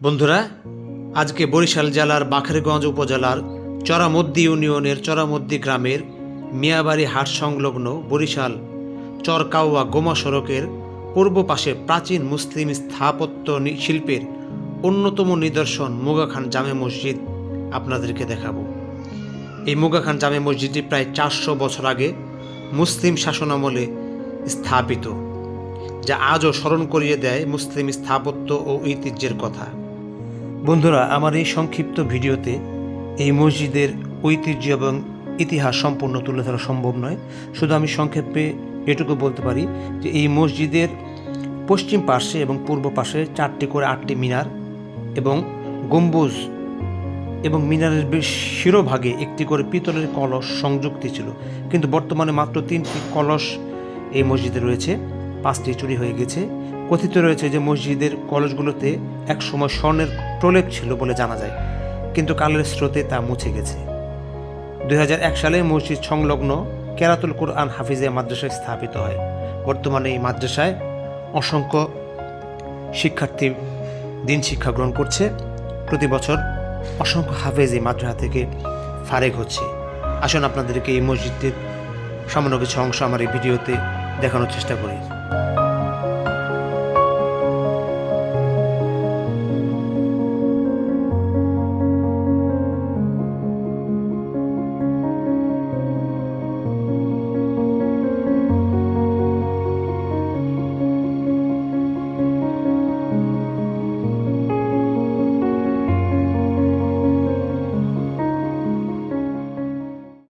বন্ধুরা, আজকে বরিশাল জেলার বাখেরগঞ্জ উপজেলার চরামদ্দি ইউনিয়নের চরামদ্দি গ্রামের মিয়াবাড়ি হাট সংলগ্ন বরিশাল চরকাওয়া গোমা সড়কের পূর্ব পাশে প্রাচীন মুসলিম স্থাপত্য শিল্পের অন্যতম নিদর্শন মুগাখান জামে মসজিদ আপনাদেরকে দেখাবো। এই মুগাখান জামে মসজিদটি প্রায় চারশো বছর আগে মুসলিম শাসনামলে স্থাপিত, যা আজও স্মরণ করিয়ে দেয় মুসলিম স্থাপত্য ও ঐতিহ্যের কথা। বন্ধুরা, আমার এই সংক্ষিপ্ত ভিডিওতে এই মসজিদের ঐতিহ্য এবং ইতিহাস সম্পূর্ণ তুলে ধরা সম্ভব নয়। শুধু আমি সংক্ষেপে এটুকু বলতে পারি যে এই মসজিদের পশ্চিম পার্শ্বে এবং পূর্ব পাশে চারটি করে আটটি মিনার এবং গম্বুজ এবং মিনারের বেশ শিরোভাগে একটি করে পিতলের কলস সংযুক্তি ছিল। কিন্তু বর্তমানে মাত্র তিনটি কলস এই মসজিদে রয়েছে। পাঁচটি চুরি হয়ে গেছে। কথিত রয়েছে যে মসজিদের কলসগুলোতে একসময় স্বর্ণের প্রলেপ ছিল বলে জানা যায়, কিন্তু কালের স্রোতে তা মুছে গেছে। দু হাজার এক সালে মসজিদ সংলগ্ন কেরাতুল কোরআন হাফিজে মাদ্রাসায় স্থাপিত হয়। বর্তমানে এই মাদ্রাসায় অসংখ্য শিক্ষার্থী দিন শিক্ষা গ্রহণ করছে। প্রতি বছর অসংখ্য হাফেজ এই মাদ্রাসা থেকে ফারেক হচ্ছে। আসুন আপনাদেরকে এই মসজিদের সামান্য কিছু অংশ আমার এই ভিডিওতে দেখানোর চেষ্টা করি।